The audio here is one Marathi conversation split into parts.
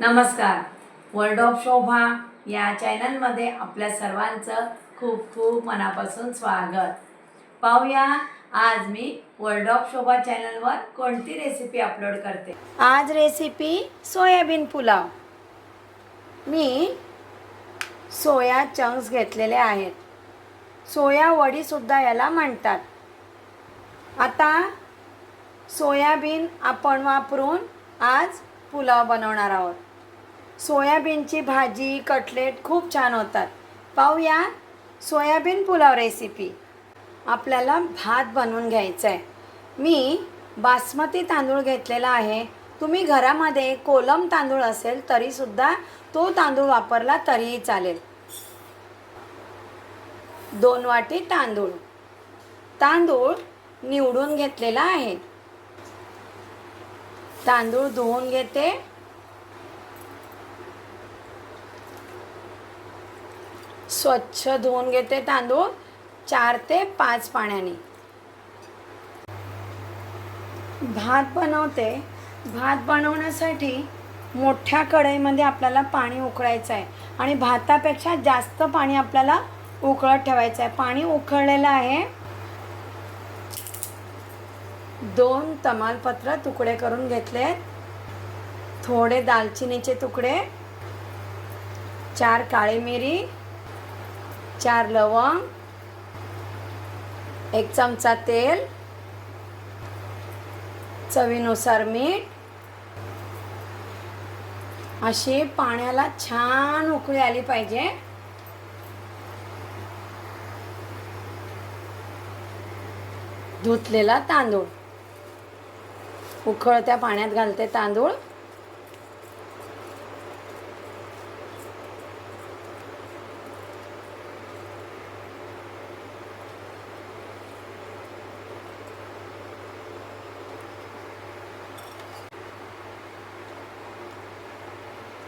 नमस्कार. वर्ल्ड ऑफ शोभा या चॅनलमध्ये आपल्या सर्वांचं खूप खूप मनापासून स्वागत. पाहूया आज मी वर्ल्ड ऑफ शोभा चॅनलवर कोणती रेसिपी अपलोड करते? आज रेसिपी सोयाबीन पुलाव. मी सोया चंक्स घेतलेले आहेत. सोया वडीसुद्धा याला म्हणतात. आता सोयाबीन आपण वापरून आज पुलाव बनवणार आहोत. सोयाबीनची भाजी कटलेट खूप छान होतात. पाहूया सोयाबीन पुलाव रेसिपी आपल्याला भात बनवून घ्यायचा आहे मी बासमती तांदूळ घेतलेला आहे. तुम्ही घरामध्ये कोलम तांदूळ असेल तरीसुद्धा तो तांदूळ वापरला तरीही चालेल. दोन वाटी तांदूळ. तांदूळ निवडून घेतलेला आहे. तांदूळ धुवून घेते. स्वच्छ धुवून घेते तांदूळ चार ते पाच पाण्याने. भात बनवते. भात बनवण्यासाठी मोठ्या कढईमध्ये आपल्याला पाणी उकळायचं आहे आणि भातापेक्षा जास्त पाणी आपल्याला उकळत ठेवायचं आहे. पाणी उकळलेलं आहे. दोन तमालपत्र तुकडे करून घेतले. थोडे दालचिनीचे तुकडे चार काळी मिरी चार लवंग एक चमचा तेल चवीनुसार मीठ. अशी पाण्याला छान उकळी आली पाहिजे. धुतलेला तांदूळ. उकळत्या पाण्यात घालते तांदूळ.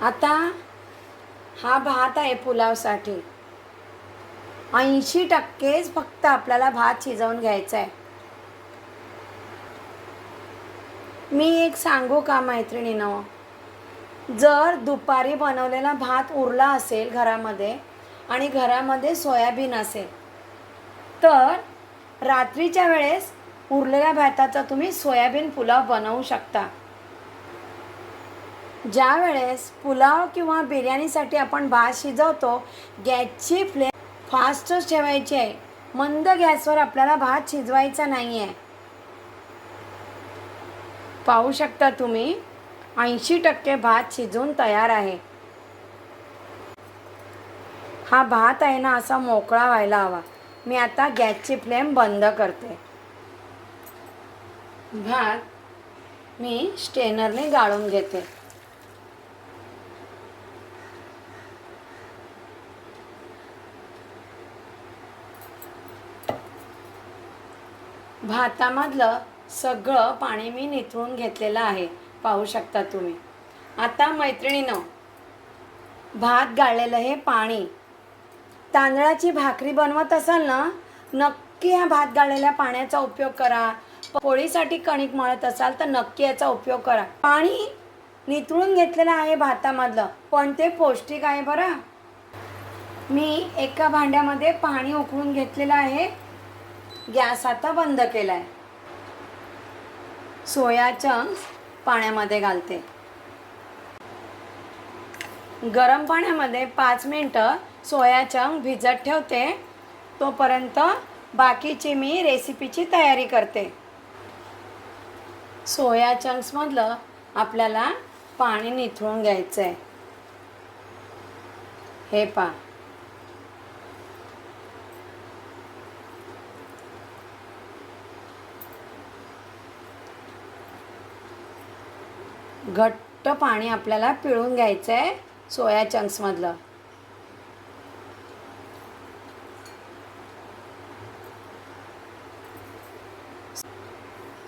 आता हा भात आहे पुलावसाठी. ऐंशी टक्केच फक्त आपल्याला भात शिजवून घ्यायचा आहे. मी एक सांगू का मैत्रिणीनं? जर दुपारी बनवलेला भात उरला असेल घरामध्ये आणि घरामध्ये सोयाबीन असेल तर रात्रीच्या वेळेस उरलेल्या भाताचा तुम्ही सोयाबीन पुलाव बनवू शकता. ज्या वेळेस पुलाव किंवा बिर्याणीसाठी आपण भात शिजवतो गॅसची फ्लेम फास्टच ठेवायची आहे. मंद गॅसवर आपल्याला भात शिजवायचा नाही आहे पाहू शकता तुम्ही ऐंशी टक्के भात शिजून तयार आहे. हा भात आहे ना असा मोकळा व्हायला हवा. मी आता गॅसची फ्लेम बंद करते. भात मी स्टेनरने गाळून घेते. भातामधलं सगळं पाणी मी निथळून घेतलेलं आहे. पाहू शकता तुम्ही. आता मैत्रिणीनं भात गाळलेलं हे पाणी. तांदळाची भाकरी बनवत असाल ना नक्की ह्या भात गाळलेल्या पाण्याचा उपयोग करा. पोळीसाठी कणिक मळत असाल तर नक्की याचा उपयोग करा. पाणी निथळून घेतलेलं आहे भातामधलं पण ते पौष्टिक आहे बरं. मी एका भांड्यामध्ये पाणी उकळून घेतलेलं आहे. गॅस आता बंद केला आहे सोया चंक्स पाण्यामध्ये घालते. गरम पाण्यामध्ये पाच मिनटं सोया चंक भिजत ठेवते. तोपर्यंत बाकीची मी रेसिपीची तयारी करते. सोया चंक्समधलं आपल्याला पाणी निथळून घ्यायचं आहे हे पा घट्ट पाणी आपल्याला पिळून घ्यायचं आहे सोया चंक्समधलं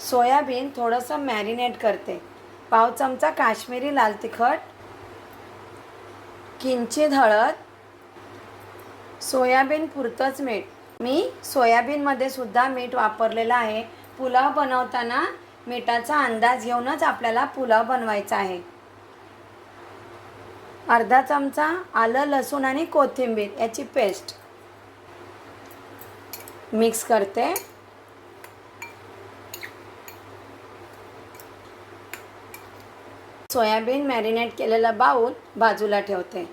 सोयाबीन थोडंसं मॅरिनेट करते. पाव चमचा काश्मीरी लाल तिखट किंचित हळद सोयाबीन पुरतंच मीठ. मी सोयाबीनमध्ये सुद्धा मीठ वापरलेलं आहे. पुलाव बनवताना मिठाचा अंदाज घेऊनच आपल्याला पुलाव बनवायचा आहे. अर्धा चमचा आलं लसूण आणि कोथिंबीर याची पेस्ट. मिक्स करते. सोयाबीन मॅरिनेट केलेला बाऊल बाजूला ठेवते.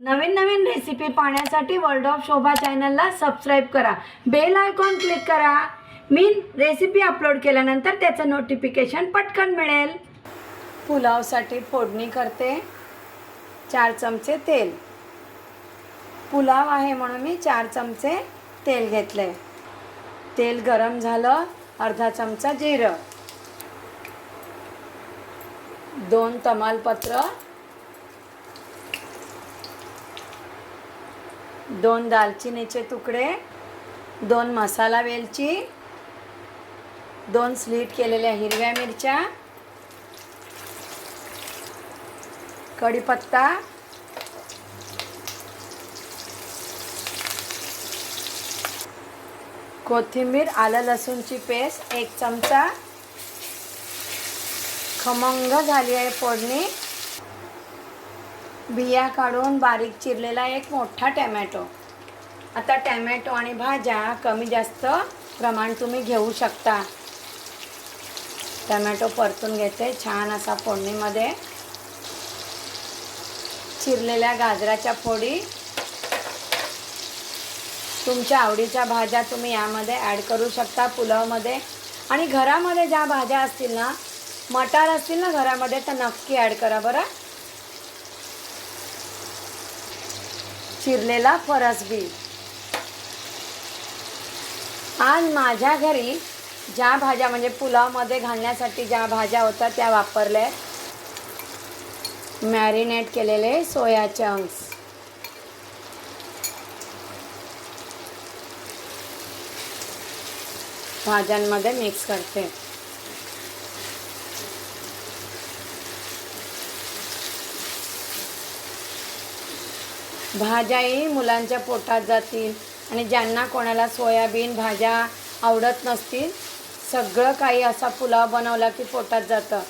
नवीन नवीन रेसिपी पाहण्यासाठी वर्ल्ड ऑफ शोभा चॅनलला सबस्क्राईब करा. बेल आयकॉन क्लिक करा. मी रेसिपी अपलोड केल्यानंतर त्याचं नोटिफिकेशन पटकन मिळेल. पुलावसाठी फोडणी करते. चार चमचे तेल. पुलाव आहे म्हणून मी चार चमचे तेल घेतले. तेल गरम झालं अर्धा चमचा जिरं. दोन तमालपत्र. दोन दालचिनीचे तुकडे. दोन मसाला वेलची. दोन स्लीट केलेल्या हिरव्या मिरच्या कढीपत्ता कोथिंबीर आलं लसूणची पेस्ट एक चमचा. खमंग झाली आहे फोडणी. बिया काढून बारीक चिरलेला एक मोठा टॅमॅटो. आता टॅमॅटो आणि भाज्या कमी जास्त प्रमाण तुम्ही घेऊ शकता. टमॅटो परतून घेते छान असा फोडणीमध्ये. चिरलेल्या गाजराच्या फोडी. तुमच्या आवडीच्या भाज्या तुम्ही यामध्ये ॲड करू शकता पुलावमध्ये. आणि घरामध्ये ज्या भाज्या असतील ना मटार असतील ना घरामध्ये तर नक्की ॲड करा बरं. चिरलेला फरसबी. आज माझ्या घरी ज्या भाज्या म्हणजे पुलावमध्ये घालण्यासाठी ज्या भाज्या होत्या त्या वापरल्या. मॅरिनेट केलेले सोया चंक्स भाज्यांमध्ये मिक्स करते. भाज्याही मुलांच्या पोटात जातील आणि ज्यांना कोणाला सोयाबीन भाज्या आवडत नसतील सगळं काही असा पुलाव बनवला की पोटात जातं.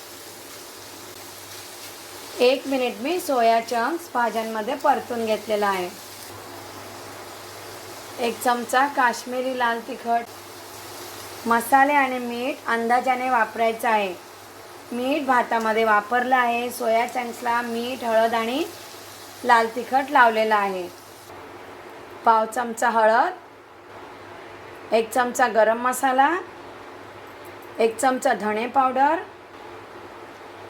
एक मिनिट मी सोया चंक्स भाज्यांमध्ये परतून घेतलेला आहे. एक चमचा काश्मीरी लाल तिखट मसाले आणि मीठ अंदाजाने वापरायचं आहे. मीठ भातामध्ये वापरलं आहे. सोया चंक्सला मीठ हळद आणि लाल तिखट लावलेलं आहे. पाव चमचा हळद एक चमचा गरम मसाला एक चमचा धणे पावडर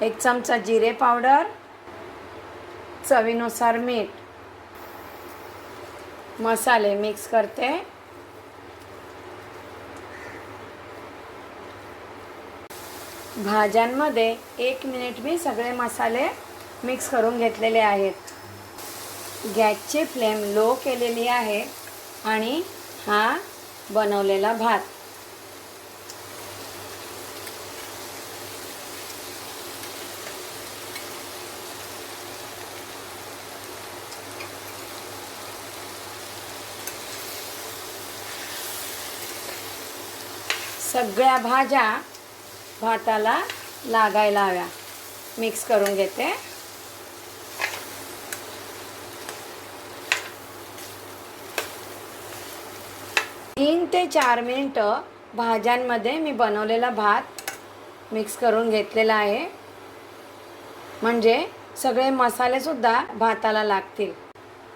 एक चमचा जिरे पावडर चवीनुसार मीठ. मसाले मिक्स करते. भाज्यांमध्ये एक मिनिट मी सगळे मसाले मिक्स करून घेतलेले आहेत. गॅसची फ्लेम लो केलेली आहे आणि हा बनवलेला भात. सगळ्या भाज्या भाताला लागायला हव्या. मिक्स करून घेते. तीन ते चार मिनटं भाज्यांमध्ये मी बनवलेला भात मिक्स करून घेतलेला आहे. म्हणजे सगळे मसालेसुद्धा भाताला लागतील.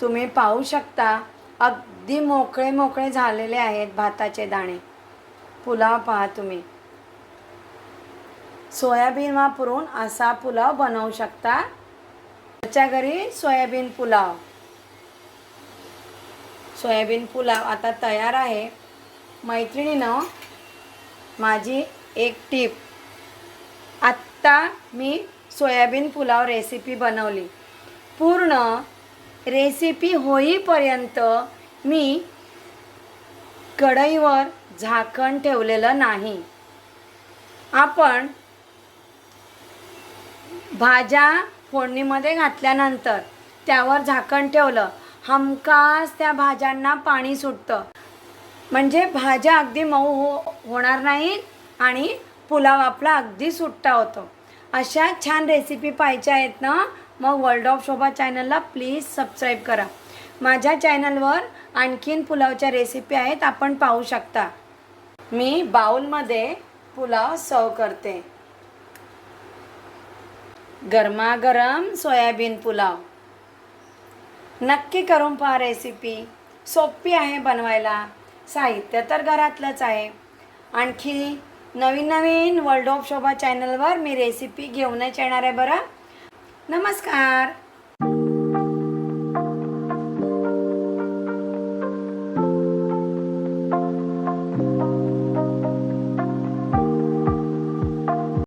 तुम्ही पाहू शकता अगदी मोकळे मोकळे झालेले आहेत भाताचे दाणे. पुलाव पहा तुम्ही. सोयाबीन वापरून असा पुलाव बनवू शकता. त्याच्या घरी सोयाबीन पुलाव. सोयाबीन पुलाव आता तयार आहे. मैत्रिणीनं माझी एक टीप. आत्ता मी सोयाबीन पुलाव रेसिपी बनवली. पूर्ण रेसिपी होईपर्यंत मी कढईवर झाकण ठेवलेलं नाही. आपण भाज्या फोडणीमध्ये घातल्यानंतर त्यावर झाकण ठेवलं हमखास त्या भाज्यांना पाणी सुटतं. म्हणजे भाज्या अगदी मऊ हो होणार नाहीत आणि पुलाव आपला अगदी सुट्टा होतो. अशा छान रेसिपी पाहिजे आहेत ना? मग वर्ल्ड ऑफ शोभा चॅनलला प्लीज सबस्क्राईब करा. माझ्या चॅनलवर आणखीन पुलावच्या रेसिपी आहेत आपण पाहू शकता. मी बाउलमध्ये पुलाव सर्व करते. गरमागरम सोयाबीन पुलाव. नक्की करून पहा रेसिपी सोपी आहे बनवायला. साहित्य तर घरातलंच आहे. आणखी नवीन नवीन वर्ल्ड ऑफ शोभा चॅनलवर मी रेसिपी घेऊनच येणार आहे बरं. नमस्कार.